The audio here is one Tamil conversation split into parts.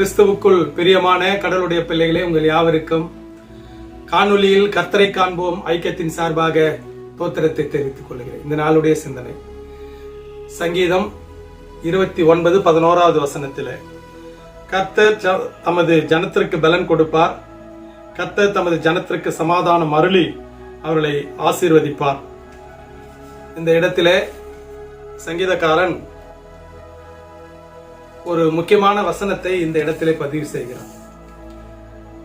கிறிஸ்துவுக்குள் பிரியமான கடலுடைய பிள்ளைகளே உங்கள் யாவருக்கும் காணொளியில் கர்த்தரை காண்போம் ஐக்கியத்தின் சார்பாக தோத்திரத்தை தெரிவித்துக் கொள்கிறேன். இந்த நாளுடைய சிந்தனை. சங்கீதம் இருபத்தி ஒன்பது பதினோராவது வசனத்தில் கர்த்தர் ஜ- தமது ஜனத்திற்கு பலன் கொடுப்பார். கர்த்தர் தமது ஜனத்திற்கு சமாதானம் அருளி அவர்களை ஆசீர்வதிப்பார். இந்த இடத்திலே சங்கீதக்காரன் ஒரு முக்கியமான வசனத்தை இந்த இடத்திலே பதிவு செய்கிறார்.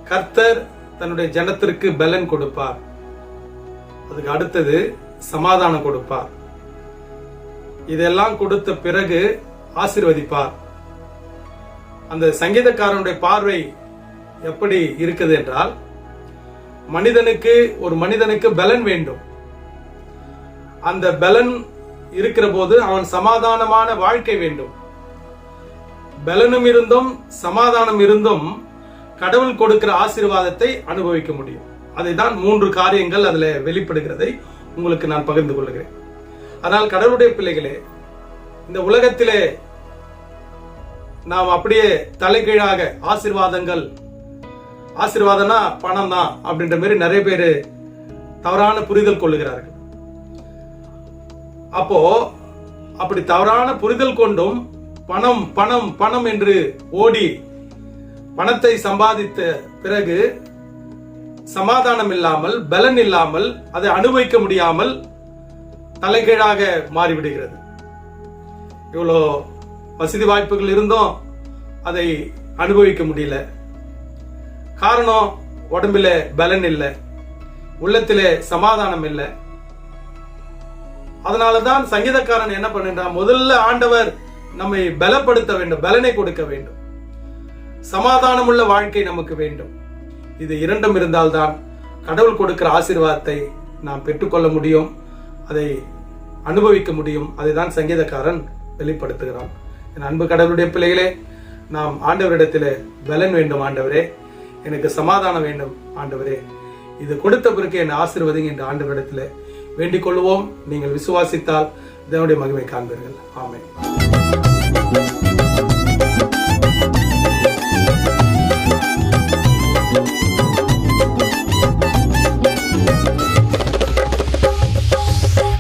கர்த்தர் தன்னுடைய ஜனத்திற்கு பலன் கொடுப்பார். அதுக்கு அடுத்தது சமாதானம் கொடுப்பார். இதெல்லாம் கொடுத்த பிறகு ஆசிர்வதிப்பார். அந்த சங்கீதக்காரனுடைய பார்வை எப்படி இருக்குது என்றால் மனிதனுக்கு ஒரு மனிதனுக்கு பலன் வேண்டும். அந்த பலன் இருக்கிற போது அவன் சமாதானமான வாழ்க்கை வேண்டும். பலனும் இருந்தும் சமாதானம் இருந்தும் கடவுள் கொடுக்கிற ஆசீர்வாதத்தை அனுபவிக்க முடியும். அதைதான் மூன்று காரியங்கள் அதுல வெளிப்படுகிறதை உங்களுக்கு நான் பகிர்ந்து கொள்கிறேன். ஆனால் கடவுளுடைய பிள்ளைகளே இந்த உலகத்திலே நாம் அப்படியே தலைகீழாக ஆசீர்வாதங்கள் ஆசீர்வாதம்னா பணம் தான் அப்படின்ற மாதிரி நிறைய பேர் தவறான புரிதல் கொள்ளுகிறார்கள். அப்போ அப்படி தவறான புரிதல் கொண்டும் பணம் பணம் பணம் என்று ஓடி பணத்தை சம்பாதித்த பிறகு சமாதானம் இல்லாமல் பலன் இல்லாமல் அதை அனுபவிக்க முடியாமல் தலைகீழாக மாறிவிடுகிறது. இவ்வளோ வசதி வாய்ப்புகள் இருந்தும் அதை அனுபவிக்க முடியல. காரணம் உடம்புல பலன் இல்லை. உள்ளத்திலே சமாதானம் இல்லை. அதனாலதான் சங்கீதக்காரன் என்ன பண்ணுறான்? முதல்ல ஆண்டவர் நம்மை பலப்படுத்த வேண்டும் பலனை கொடுக்க வேண்டும். சமாதானம் உள்ள வாழ்க்கை நமக்கு வேண்டும். இது இரண்டும் இருந்தால்தான் கடவுள் கொடுக்கிற ஆசீர்வாதத்தை நாம் பெற்றுக்கொள்ள முடியும் அதை அனுபவிக்க முடியும். அதை தான் சங்கீதக்காரன் வெளிப்படுத்துகிறான். என் அன்பு கடவுளுடைய பிள்ளைகளே நாம் ஆண்டவரிடத்தில் பலன் வேண்டும் ஆண்டவரே. எனக்கு சமாதானம் வேண்டும் ஆண்டவரே. இது கொடுத்த பிறகு என்னை ஆசீர்வதிங்க என்று ஆண்டவரிடத்தில் வேண்டிக் கொள்வோம் நீங்கள் விசுவாசித்தால் இதனுடைய மகிமை காண்பீர்கள். ஆமை